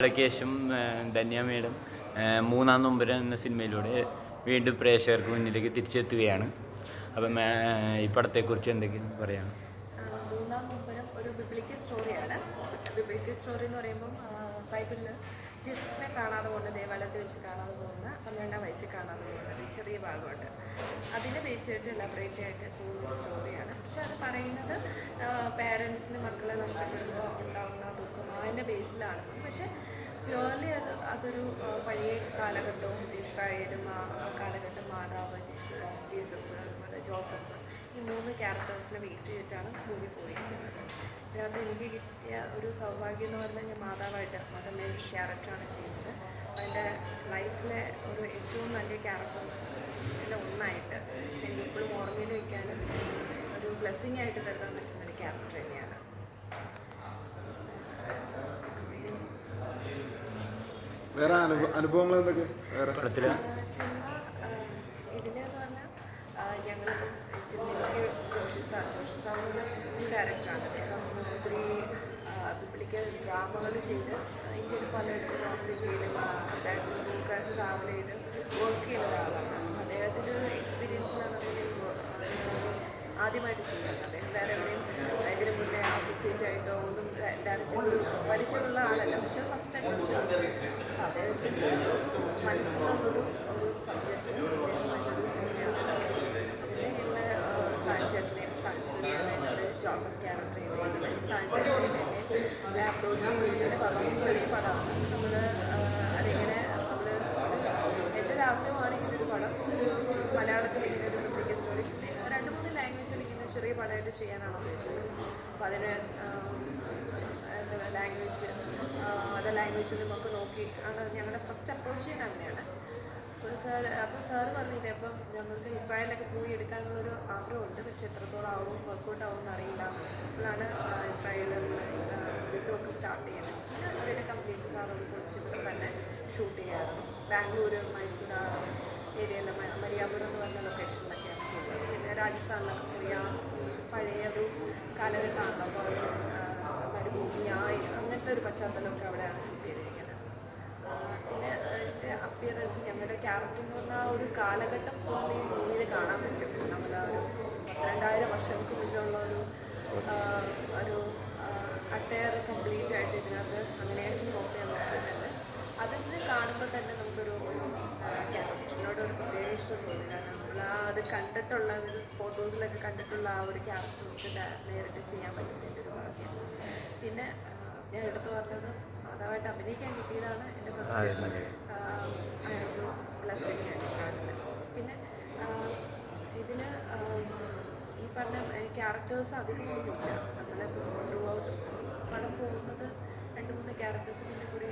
ശേഷം ധന്യ മേഡം മൂന്നാം നൊമ്പര എന്ന സിനിമയിലൂടെ വീണ്ടും പ്രേക്ഷകർക്ക് മുന്നിലേക്ക് തിരിച്ചെത്തുകയാണ്. അപ്പം ഈ പടത്തെക്കുറിച്ച് എന്തെങ്കിലും പറയാം മൂന്നാം ഒരു സ്റ്റോറിയാണ് സ്റ്റോറി എന്ന് ജീസസിനെ കാണാതെ പോകുന്ന ദേവാലയത്തിൽ വെച്ച് കാണാതെ പോകുന്ന പന്ത്രണ്ടാം വയസ്സിൽ കാണാതെ പോകുന്ന ഒരു ചെറിയ ഭാഗമുണ്ട്. അതിനെ ബേസ് ചെയ്തിട്ട് എലാബറേറ്റ് ആയിട്ട് പോകുന്ന സ്റ്റോറിയാണ് പക്ഷെ അത് പറയുന്നത് പേരൻസിന് മക്കളെ നഷ്ടപ്പെടുമ്പോൾ ഉണ്ടാകുന്ന ബേസിലാണ് പക്ഷെ പ്യുവർലി അത് അതൊരു പഴയ കാലഘട്ടവും ഇസ്രായേലും ആ കാലഘട്ടം മാതാവ് ജീസസ് ജീസസ് അതുപോലെ ജോസഫ് ഈ മൂന്ന് ക്യാരക്ടേഴ്സിനെ ബേസ് ചെയ്തിട്ടാണ് മൂവി പോയിരിക്കുന്നത്. അതിനകത്ത് എനിക്ക് കിട്ടിയ ഒരു സൗഭാഗ്യം എന്ന് പറഞ്ഞാൽ ഞാൻ മാതാവായിട്ട് മേരി ക്യാരക്ടറാണ് ചെയ്യുന്നത്. അതിന്റെ ലൈഫിലെ ഒരു ഏറ്റവും നല്ല ക്യാരക്ടേഴ്സ് എല്ലാം ഒന്നായിട്ട് എനിക്ക് ഇപ്പോഴും ഓർമ്മയിൽ വയ്ക്കാനും ഒരു ബ്ലെസ്സിങ് ആയിട്ട് കരുതാൻ പറ്റുന്ന ഒരു ക്യാരക്ടർ തന്നെയാണ് വേറെ അനുഭവ അനുഭവങ്ങൾ എന്തൊക്കെ വേറെ. പടത്തിൽ സിനിമ ഇതിലെന്ന് പറഞ്ഞാൽ ഞങ്ങളിപ്പം സിനിമയിലേക്ക് ജോഷി സാർ ജോഷി സാർ ഒരു ഡയറക്ടറാണ് അദ്ദേഹം ഒത്തിരി ബിബ്ലിക്കൽ ഡ്രാമകൾ ചെയ്ത് ഇന്ത്യയിൽ പലയിടത്തും നോർത്ത് ഇന്ത്യയിലും ബാംഗ്ലൂരൊക്കെ ട്രാവൽ ചെയ്ത് വർക്ക് ചെയ്യുന്ന ഒരാളാണ് അദ്ദേഹത്തിന്റെ എക്സ്പീരിയൻസിലാണ് അദ്ദേഹം ആദ്യമായിട്ട് ചെയ്യുന്നത്. അദ്ദേഹം വേറെ എവിടെയും ഇതിന് മുന്നേ അസോസിയേറ്റ് ആയിട്ടോ ഒന്നും ഡയറക്റ്റ് പരിചയമുള്ള ആളല്ല. പക്ഷേ ഫസ്റ്റ് അറ്റംപ്റ്റ് അദ്ദേഹത്തിന്റെ മനസ്സിലുള്ളൊരു ഒരു സബ്ജക്റ്റ് അതിൽ ഞങ്ങൾ സാഞ്ചേട്ടനെ ജോസഫ് ക്യാരക്ടർ ചെയ്തിരിക്കുന്നത് സാഞ്ചേട്ടനെ അപ്രോച്ച് ചെയ്യുന്നതിന്റെ പറഞ്ഞു. ചെറിയ പടമാണ്. നമ്മൾ അതിങ്ങനെ നമ്മൾ എന്റെ ഒരു ആഗ്രഹമാണ് ഇങ്ങനെ ഒരു പടം മലയാളത്തിൽ ഇങ്ങനെ ഒരു പബ്ലിക് സ്റ്റോറി രണ്ട് മൂന്ന് ലാംഗ്വേജിൽ ഇങ്ങനെ ചെറിയ പടമായിട്ട് ചെയ്യാനാണ് ഉദ്ദേശിച്ചത്. അപ്പോൾ അതിന് ലാംഗ്വേജ് അതർ ലാംഗ്വേജ് നമുക്ക് നോക്കി ആണ് ഞങ്ങളുടെ ഫസ്റ്റ് അപ്രോച്ച് ചെയ്യാൻ അങ്ങനെയാണ്. അപ്പോൾ സാർ അപ്പോൾ സാറ് പറഞ്ഞില്ലേ അപ്പം ഞങ്ങൾക്ക് ഇസ്രായേലിലൊക്കെ പോയി എടുക്കാനുള്ളൊരു ആഗ്രഹമുണ്ട് പക്ഷെ എത്രത്തോളം ആവും വർക്കൗട്ട് ആവും എന്നറിയില്ല അപ്പോഴാണ് ഇസ്രായേലിൽ യുദ്ധമൊക്കെ സ്റ്റാർട്ട് ചെയ്യുന്നത്. പിന്നെ അവരുടെ കംപ്ലീറ്റ് സാർ ഇവിടെ തന്നെ ഷൂട്ട് ചെയ്യാറുണ്ട്. ബാംഗ്ലൂർ മൈസൂർ ഏരിയയിലെ മരിയാപുരം എന്ന് പറഞ്ഞ ലൊക്കേഷനിലൊക്കെയാണ് പിന്നെ രാജസ്ഥാനിലൊക്കെ പോയി പഴയ ഒരു കാലഘട്ടമാണല്ലോ അപ്പോൾ മരുഭൂമി ആയി അങ്ങനത്തെ ഒരു പശ്ചാത്തലമൊക്കെ അവിടെയാണ് ഷൂട്ട് ചെയ്തിരിക്കുന്നത്. പിന്നെ എന്റെ അപ്പിയറൻസ് ഞങ്ങളുടെ ക്യാരക്ടർ എന്ന് പറഞ്ഞാൽ ഒരു കാലഘട്ടം ഫുൾ ഈ മൂവിയിൽ കാണാൻ പറ്റും. നമ്മൾ ഒരു രണ്ടായിരം വർഷങ്ങൾക്ക് മുന്നിലുള്ള ഒരു ഒരു അട്ടയർ കംപ്ലീറ്റ് ആയിട്ട് ഇതിനകത്ത് അങ്ങനെയായിരുന്നു നോക്കി അതിൽ അതിന് കാണുമ്പോൾ തന്നെ നമുക്കൊരു ക്യാരക്ടറിനോട് ഒരു പ്രത്യേക ഇഷ്ടം തോന്നി കാരണം നമ്മൾ ആ അത് കണ്ടിട്ടുള്ള ഒരു ഫോട്ടോസിലൊക്കെ കണ്ടിട്ടുള്ള ആ ഒരു ക്യാരക്ടർ നമുക്ക് നേരിട്ട് ചെയ്യാൻ പറ്റുന്നതിന്റെ ഒരു ഭാഗ്യം. പിന്നെ ഞാൻ എടുത്തു പറഞ്ഞത് മാതാവായിട്ട് അഭിനയിക്കാൻ കിട്ടിയതാണ് എന്റെ ഫസ്റ്റ് ഒരു ബ്ലെസ്സിങ് ആയിട്ട് കാണുന്നത്. പിന്നെ ഇതിൽ ഈ പറഞ്ഞ ക്യാരക്ടേഴ്സ് അധികമൊന്നുമില്ല. നമ്മൾ ത്രൂ ഔട്ട് പടം പോകുന്നത് രണ്ട് മൂന്ന് ക്യാരക്ടേഴ്സ് പിന്നെ കുറേ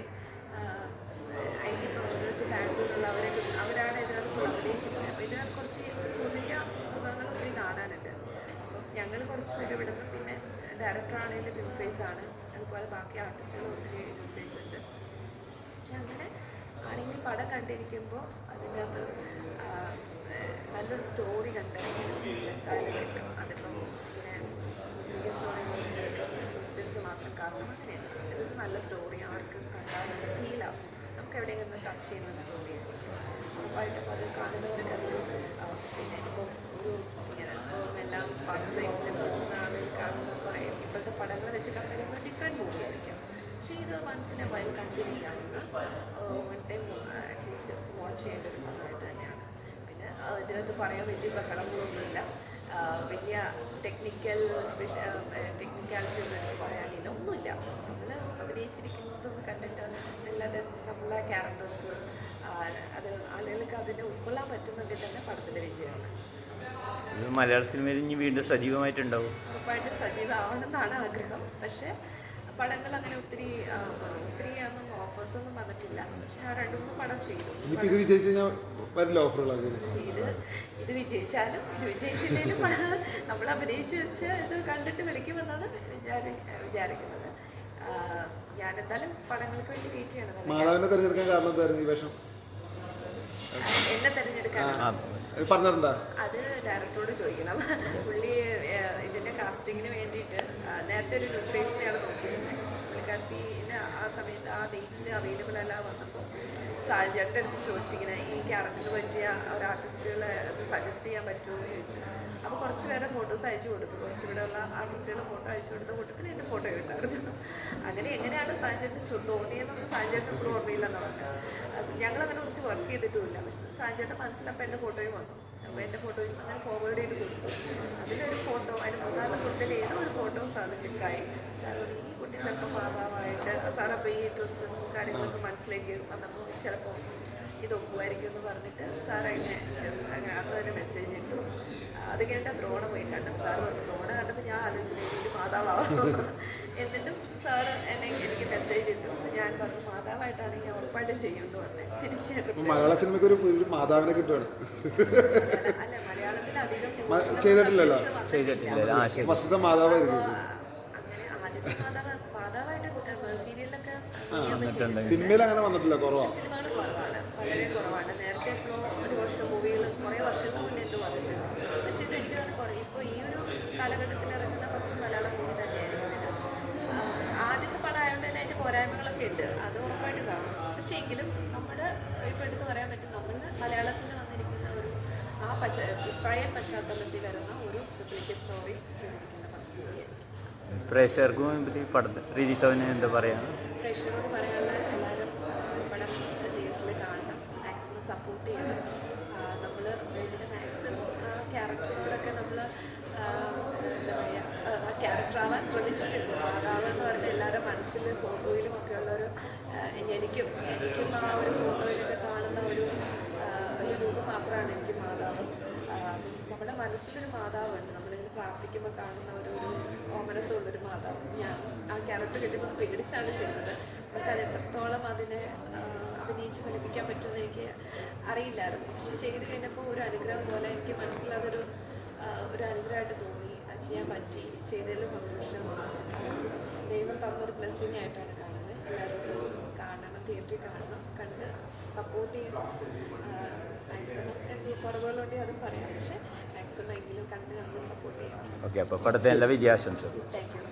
ഐ ടി പ്രൊഫഷണൽസ് ബാംഗ്ലൂരുള്ള അവരൊക്കെ അവരാണ് ഇതിനകത്ത് അഭിനയിച്ചിരിക്കുന്നത് അപ്പോൾ ഇതിനകത്ത് കുറച്ച് പുതിയ മുഖങ്ങൾ ഒത്തിരി കാണാനുണ്ട് അപ്പം കുറച്ച് പേര് ഇവിടുന്ന് പിന്നെ ഡയറക്ടറാണെങ്കിലും ന്യൂ ഫേസ് ആണ്. അതുപോലെ ബാക്കി ആർട്ടിസ്റ്റുകൾ ഒത്തിരി ന്യൂ ഫേസ് ഉണ്ട്. പക്ഷെ അങ്ങനെ ആണെങ്കിൽ പടം കണ്ടിരിക്കുമ്പോൾ അതിന്റെ അത് നല്ലൊരു സ്റ്റോറി കണ്ട് എന്തായാലും കിട്ടും. അതിപ്പം ഇങ്ങനെ വലിയ സ്റ്റോറി ക്രിസ്ത്യൻസ് മാത്രം കാണണം. അങ്ങനെയാണ് ഇതൊരു നല്ല സ്റ്റോറി ആർക്കും കണ്ടാൽ ഫീലാവും നമുക്ക് എവിടെയെങ്കിലും ടച്ച് ചെയ്യുന്ന സ്റ്റോറി ഉറപ്പായിട്ടും അത് കാണുന്നവർക്ക് അതൊരു പിന്നെ ഇപ്പോൾ ഒരു എല്ലാം ഫാസ്റ്റ് ലൈഫിൽ പോകുന്ന കാണുന്നത് പറയും. ഇപ്പോഴത്തെ പടങ്ങൾ വെച്ച് കമ്പയർ ചെയ്യുമ്പോൾ ഡിഫറെന്റ് മൂവി ആയിരിക്കും. പക്ഷേ ഇത് വൺസിനെ വയൽ കണ്ടിരിക്കാനുള്ള one time at least watch ചെയ്യേണ്ട ഒരു പടമായിട്ട് തന്നെയാണ്. പിന്നെ ഇതിനകത്ത് പറയാൻ വലിയ ബഹളങ്ങളൊന്നുമില്ല. വലിയ ടെക്നിക്കൽ സ്പെഷ്യ ടെക്നിക്കാലിറ്റി ഒന്നും എടുത്ത് പറയാനില്ല. ഒന്നുമില്ല. നമ്മൾ അഭിനയിച്ചിരിക്കുന്നതൊന്ന് കണ്ടിട്ട് അല്ലാതെ നമ്മളെ ക്യാരക്ടേഴ്സ് അത് ആളുകൾക്ക് അതിനെ ഉൾക്കൊള്ളാൻ പറ്റുന്നുണ്ടെങ്കിൽ തന്നെ പടത്തിന്റെ വിജയമാണ്. ഇത് മലയാള സിനിമയിൽ ഇനി വീണ്ടും സജീവമായിട്ടുണ്ടാവും. ഉറപ്പായിട്ടും സജീവമാവണമെന്നാണ് ആഗ്രഹം. പക്ഷേ പടങ്ങൾ അങ്ങനെ ഒത്തിരി ഒത്തിരി ഒന്നും ഓഫേഴ്സ് ഒന്നും വന്നിട്ടില്ല. പക്ഷെ ആ രണ്ടു മൂന്ന് പടം ചെയ്തു. ഇത് വരില്ല ഓഫറുകളൊക്കെ ഇത് ഇത് വിജയിച്ചാലും ഇത് വിജയിച്ചില്ലെങ്കിലും പടം നമ്മൾ അഭിനയിച്ച് വെച്ച് ഇത് കണ്ടിട്ട് വിളിക്കുമെന്നാണ് വിചാരി വിചാരിക്കുന്നത്. ഞാനെന്തായാലും പടങ്ങൾക്ക് വേണ്ടി വെയിറ്റ് ചെയ്യണം. മാതാവിനെ തിരഞ്ഞെടുക്കാൻ കാരണം എന്തായിരുന്നു ഈ വേഷം? എന്നെ തിരഞ്ഞെടുക്കാൻ. അത് ഡയറക്ടറോട് ചോദിക്കണം. പുള്ളി ഇതിന്റെ കാസ്റ്റിംഗിന് വേണ്ടിയിട്ട് നേരത്തെ ഒരു ന്യൂ ഫേസിനെയാണ് നോക്കിയിരുന്നത് രണ്ടായിരത്തിന് ആ സമയത്ത് ആ ഡേറ്റിൽ അവൈലബിൾ അല്ല വന്നപ്പോൾ സാജന്റെ അടുത്ത് ചോദിച്ചിങ്ങനെ ഈ ക്യാരക്ടറിന് പറ്റിയ ഒരു ആർട്ടിസ്റ്റുകളെ സജസ്റ്റ് ചെയ്യാൻ പറ്റുമോ എന്ന് ചോദിച്ചു. അപ്പോൾ കുറച്ച് പേരെ ഫോട്ടോസ് അയച്ചു കൊടുത്തു. കുറച്ച് ഉള്ള ആർട്ടിസ്റ്റുകളുടെ ഫോട്ടോ അയച്ചു കൊടുത്ത കൂട്ടത്തിൽ എന്റെ ഫോട്ടോ ഉണ്ടായിരുന്നു. അങ്ങനെ എങ്ങനെയാണ് സാഞ്ചേട്ടൻ തോന്നിയതെന്ന് സാഞ്ചേട്ടൻ ഇപ്പോൾ ഓർമ്മയില്ലെന്ന് പറഞ്ഞത് ഞങ്ങളങ്ങനെ കുറച്ച് വർക്ക് ചെയ്തിട്ടുമില്ല. പക്ഷെ സാഞ്ചേട്ടൻ മനസ്സിലപ്പോൾ എന്റെ ഫോട്ടോയും വന്നു. അപ്പോൾ എന്റെ ഫോട്ടോയും അങ്ങനെ ഫോർവേഡ് ചെയ്ത് കൊടുത്തു. അതിലൊരു ഫോട്ടോ അതിന് മൂന്നാൽ കൂട്ടത്തിൽ ഏതോ ഒരു ഫോട്ടോ സാറിന് ക്ലിക്കായി സാർ പറഞ്ഞു, കുട്ടി ചിലപ്പോൾ മാതാവായിട്ട് സാർ അപ്പോൾ ഈ ഡ്രസ്സും കാര്യങ്ങളൊക്കെ മനസ്സിലേക്ക് വന്നപ്പോൾ ചിലപ്പോൾ ഇത് ഒക്കുമായിരിക്കും എന്ന് പറഞ്ഞിട്ട് സാർ അതിനെ അന്ന് തന്നെ മെസ്സേജ് ഇട്ടു. അത് കേട്ട ദ്രോണ പോയി കണ്ടപ്പോൾ സാർ പറഞ്ഞു ദ്രോണ കണ്ടപ്പോൾ ഞാൻ ആലോചിച്ചു എനിക്ക് മാതാവാകും എന്നിട്ടും സാർ എന്നെ എനിക്ക് മെസ്സേജ് ഇട്ടു. ഞാൻ പറഞ്ഞു മാതാവായിട്ടാണെങ്കിൽ ഉറപ്പായിട്ടും ചെയ്യും എന്ന് പറഞ്ഞു തിരിച്ചു മലയാള സിനിമയ്ക്ക് ഒരു മാതാവിനെ കിട്ടുകയാണ് അല്ല മലയാളത്തിൽ അധികം ചെയ്തിട്ടില്ലല്ലോ. ചെയ്തിട്ടില്ല ആ ശരി മാതാവായിരിക്കും. സിനിമയിൽ അങ്ങനെ വന്നിട്ടില്ല സിനിമകൾ കുറവാണ്. വളരെ കുറവാണ്. നേരത്തെ എപ്പോഴും ഒരു വർഷം മൂവികൾ കുറേ വർഷങ്ങൾക്ക് മുന്നേ എന്തോ വന്നിട്ടുണ്ട്. പക്ഷേ ഇത് എനിക്ക് ഇപ്പോൾ ഈ ഒരു കാലഘട്ടത്തിൽ ഇറങ്ങുന്ന ഫസ്റ്റ് മലയാളം മൂവി തന്നെയായിരിക്കും ഇത്. ആദ്യത്തെ പടം ആയതുകൊണ്ട് തന്നെ അതിന്റെ പോരായ്മകളൊക്കെ ഉണ്ട്. അത് ഉറപ്പായിട്ട് കാണും. പക്ഷേ എങ്കിലും നമ്മൾ ഇപ്പോൾ എടുത്ത് പറയാൻ പറ്റും നമ്മൾ മലയാളത്തിൽ വന്നിരിക്കുന്ന ഒരു ആ പശ്ച ഇസ്രായേൽ പശ്ചാത്തലത്തിൽ വരുന്ന ഒരു റിപ്ലിക്ക സ്റ്റോറി ചെയ്തിരിക്കുന്ന ഫസ്റ്റ് മൂവിയായിരിക്കും പ്രേക്ഷകർക്കും ഇതിൽ പടം റിലീസ് ആവുന്ന എന്താ പറയുക എല്ലാവരും സപ്പോർട്ട് നമ്മൾ മാക്സിമം നമ്മൾ എന്താ ക്യാരക്ടർ ആവാൻ ശ്രമിച്ചിട്ടുണ്ട്. മാതാവ് എനിക്കും ആ ഒരു ഫോട്ടോയിലൊക്കെ കാണുന്ന ഒരു ഒരു എനിക്ക് മാതാവ്. നമ്മുടെ മനസ്സിലൊരു മാതാവുണ്ട്. നമ്മളിങ്ങനെ പ്രാർത്ഥിക്കുമ്പോൾ കാണുന്ന ഒരു ഒരു ഓമനത്തുള്ളൊരു മാതാവ്. ഞാൻ ആ ക്യാരക്ടർ കിട്ടുമ്പോൾ പേടിച്ചാണ് ചെയ്തത്. അത് എത്രത്തോളം അതിനെ അഭിനയിച്ച് ഫലിപ്പിക്കാൻ പറ്റുമെന്ന് എനിക്ക് അറിയില്ലായിരുന്നു. പക്ഷെ ചെയ്ത് കഴിഞ്ഞപ്പോൾ ഒരു അനുഗ്രഹം പോലെ എനിക്ക് മനസ്സിലതൊരു ഒരു അനുഗ്രഹമായിട്ട് തോന്നി. അത് ചെയ്യാൻ പറ്റി. ചെയ്തതിൽ സന്തോഷം. ദൈവം തന്നൊരു ബ്ലെസ്സിങ് ആയിട്ടാണ് കാണുന്നത്. എല്ലാവരും കാണണം തിയേറ്ററിൽ കാണണം കണ്ട് സപ്പോർട്ട് ചെയ്യണം. മാക്സിമം എന്തെങ്കിലും കുറവുകളുണ്ടെങ്കിൽ അതും പറയാം. പക്ഷേ ഓക്കെ അപ്പോൾ പടത്തെ എല്ലാ വിജയാശംസ താങ്ക് യു